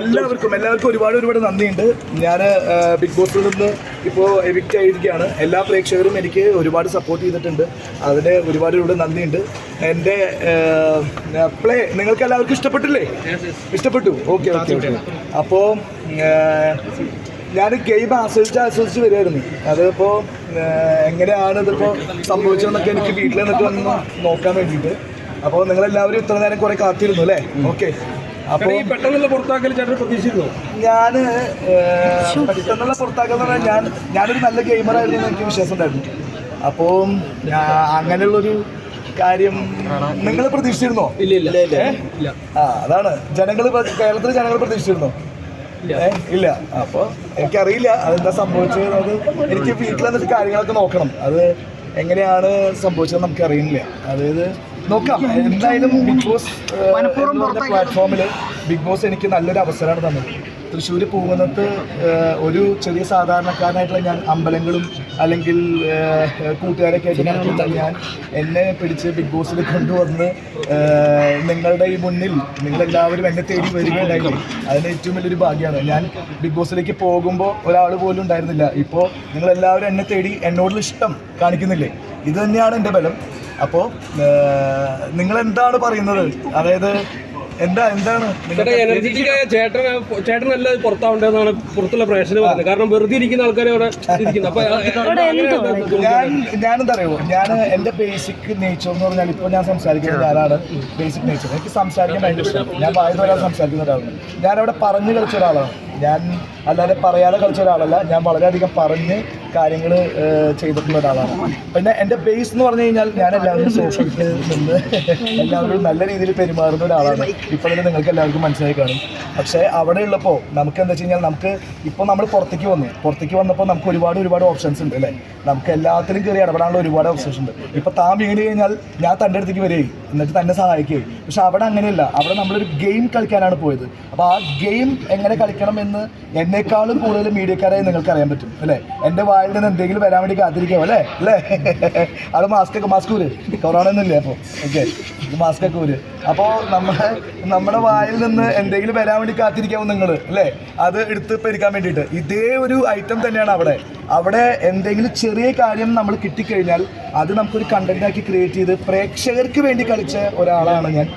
എല്ലാവർക്കും എല്ലാവർക്കും ഒരുപാട് ഒരുപാട് നന്ദിയുണ്ട്. ഞാൻ ബിഗ് ബോസിൽ നിന്ന് ഇപ്പോൾ എവിക്റ്റ് ആയിരിക്കുകയാണ്. എല്ലാ പ്രേക്ഷകരും എനിക്ക് ഒരുപാട് സപ്പോർട്ട് ചെയ്തിട്ടുണ്ട്. അതിന് ഒരുപാട് ഒരുപാട് നന്ദിയുണ്ട്. എന്റെ പ്ലേ നിങ്ങൾക്ക് എല്ലാവർക്കും ഇഷ്ടപ്പെട്ടില്ലേ? ഇഷ്ടപ്പെട്ടു? ഓക്കെ ഓക്കെ ഓക്കെ അപ്പോൾ ഞാൻ ഗെയിം ആസ്വദിച്ച് ആസ്വദിച്ച് വരുമായിരുന്നു അതിപ്പോൾ എങ്ങനെയാണ് ഇതിപ്പോൾ സംഭവിച്ചതെന്നൊക്കെ എനിക്ക് വീട്ടിൽ നിന്നിട്ട് വന്ന് നോക്കാൻ വേണ്ടിയിട്ട്. അപ്പോൾ നിങ്ങളെല്ലാവരും ഇത്ര നേരം കുറേ കാത്തിരുന്നു അല്ലേ? ഓക്കെ അപ്പോൾ ഈ പെട്ടെന്നുള്ള പുറത്താക്കൽ ചേട്ടൻ പ്രതീക്ഷിക്കുന്നു ഞാൻ പെട്ടെന്നുള്ള പുറത്താക്കൽ എന്ന് പറഞ്ഞാൽ ഞാൻ ഞാനൊരു നല്ല ഗെയിമറായിരുന്നു ആയിരുന്നു എനിക്ക് വിശ്വാസം ഉണ്ടായിരുന്നു. അപ്പോൾ അങ്ങനെയുള്ളൊരു കാര്യം നിങ്ങൾ പ്രതീക്ഷിച്ചിരുന്നോ? ഇല്ല ഇല്ല ഇല്ല ആ അതാണ്. ജനങ്ങൾ കേരളത്തിലെ ജനങ്ങൾ പ്രതീക്ഷിച്ചിരുന്നോ? ഇല്ല. അപ്പോൾ എനിക്കറിയില്ല അതെന്താ സംഭവിച്ചത് അത് എനിക്ക് വീട്ടിൽ വന്നിട്ട് കാര്യങ്ങളൊക്കെ നോക്കണം. അത് എങ്ങനെയാണ് സംഭവിച്ചത് നമുക്ക് അറിയില്ല അതായത് നോക്കാം. എന്തായാലും ബിഗ് ബോസ് പ്ലാറ്റ്ഫോമിൽ ബിഗ് ബോസ് എനിക്ക് നല്ലൊരു അവസരമാണ് തന്നത്. തൃശ്ശൂർ പോകുന്നത് ഒരു ചെറിയ സാധാരണക്കാരനായിട്ടുള്ള ഞാൻ അമ്പലങ്ങളും അല്ലെങ്കിൽ കൂട്ടുകാരൊക്കെ ആയിട്ട് ഞാൻ എന്നെ പിടിച്ച് ബിഗ് ബോസിൽ കൊണ്ടുവന്ന് നിങ്ങളുടെ ഈ മുന്നിൽ നിങ്ങളെല്ലാവരും എന്നെ തേടി വരികയുണ്ടായിരുന്നു അതിന് ഏറ്റവും വലിയൊരു ഭാഗ്യമാണ്. ഞാൻ ബിഗ് ബോസിലേക്ക് പോകുമ്പോൾ ഒരാൾ പോലും ഉണ്ടായിരുന്നില്ല. ഇപ്പോൾ നിങ്ങളെല്ലാവരും എന്നെ തേടി എന്നോടുള്ള ഇഷ്ടം കാണിക്കുന്നില്ലേ? ഇത് തന്നെയാണ് എന്റെ ബലം. അപ്പോൾ നിങ്ങൾ എന്താണ് പറയുന്നത്? അതായത് എന്താ എന്താണ് ചേട്ടൻ ചേട്ടനല്ല പുറത്താവേണ്ടതെന്നാണ് പുറത്തുള്ള പ്രേക്ഷകർ പറയുന്നത് കാരണം വെറുതെ ഇരിക്കുന്ന ആൾക്കാരെ അവിടെ ഇരിക്കുന്നു. അപ്പൊ ഞാൻ എന്താ അറിയോ ഞാൻ എന്റെ ബേസിക് നേച്ചർ എന്ന് പറഞ്ഞാൽ ഇപ്പൊ ഞാൻ സംസാരിക്കുന്ന ഞാനാണ് ബേസിക് നേച്ചർ എനിക്ക് സംസാരിക്കാൻ ഭയങ്കര ഇഷ്ടമാണ്. ഞാൻ വായു ഒരാൾ സംസാരിക്കുന്ന ഒരാളാണ്. ഞാനവിടെ പറഞ്ഞു കളിച്ച ഒരാളാണ്. ഞാൻ അല്ലാതെ പറയാതെ കളിച്ച ഒരാളല്ല. ഞാൻ വളരെയധികം പറഞ്ഞ് കാര്യങ്ങൾ ചെയ്തിട്ടുള്ള ഒരാളാണ്. പിന്നെ എന്റെ ബേസ് എന്ന് പറഞ്ഞു കഴിഞ്ഞാൽ ഞാൻ എല്ലാവരും സോഷ്യലിൽ നിന്ന് എല്ലാവരും നല്ല രീതിയിൽ പെരുമാറുന്ന ഒരാളാണ്. ഇപ്പോൾ തന്നെ നിങ്ങൾക്ക് എല്ലാവർക്കും മനസ്സിലായി കാണും. പക്ഷേ അവിടെ ഉള്ളപ്പോൾ നമുക്ക് എന്താ വെച്ച് കഴിഞ്ഞാൽ നമുക്ക് ഇപ്പോൾ നമ്മൾ പുറത്തേക്ക് വന്നു. പുറത്തേക്ക് വന്നപ്പോൾ നമുക്ക് ഒരുപാട് ഒരുപാട് ഓപ്ഷൻസ് ഉണ്ട് അല്ലേ? നമുക്ക് എല്ലാത്തിലും കയറി ഇടപെടാനുള്ള ഒരുപാട് ഓപ്ഷൻസ് ഉണ്ട്. ഇപ്പോൾ താൻ വീണ് കഴിഞ്ഞാൽ ഞാൻ തന്റെ അടുത്തേക്ക് വരികയും എന്നിട്ട് തന്നെ സഹായിക്കുകയും. പക്ഷെ അവിടെ അങ്ങനെയല്ല. അവിടെ നമ്മളൊരു ഗെയിം കളിക്കാനാണ് പോയത്. അപ്പോൾ ആ ഗെയിം എങ്ങനെ കളിക്കണം എന്ന് എന്നേക്കാളും കൂടുതൽ മീഡിയക്കാരായി നിങ്ങൾക്ക് അറിയാൻ പറ്റും അല്ലേ? എന്റെ വായിൽ നിന്ന് എന്തെങ്കിലും വരാൻ വേണ്ടി കാത്തിരിക്കാമോ അല്ലേ? അല്ലേ? അത് മാസ്ക് ഒക്കെ മാസ്ക് ഊര്. കൊറോണ ഒന്നുമില്ലേ അപ്പോൾ ഓക്കെ മാസ്ക് ഒക്കെ ഊര്. അപ്പോൾ നമ്മുടെ നമ്മുടെ വായിൽ നിന്ന് എന്തെങ്കിലും വരാൻ വേണ്ടി കാത്തിരിക്കാവും നിങ്ങൾ അല്ലേ? അത് എടുത്ത് പെരുക്കാൻ വേണ്ടിയിട്ട്. ഇതേ ഒരു ഐറ്റം തന്നെയാണ് അവിടെ. അവിടെ എന്തെങ്കിലും ചെറിയ കാര്യം നമ്മൾ കിട്ടിക്കഴിഞ്ഞാൽ അത് നമുക്കൊരു കണ്ടന്റാക്കി ക്രിയേറ്റ് ചെയ്ത് പ്രേക്ഷകർക്ക് വേണ്ടി കളിച്ച ഒരാളാണ് ഞാൻ.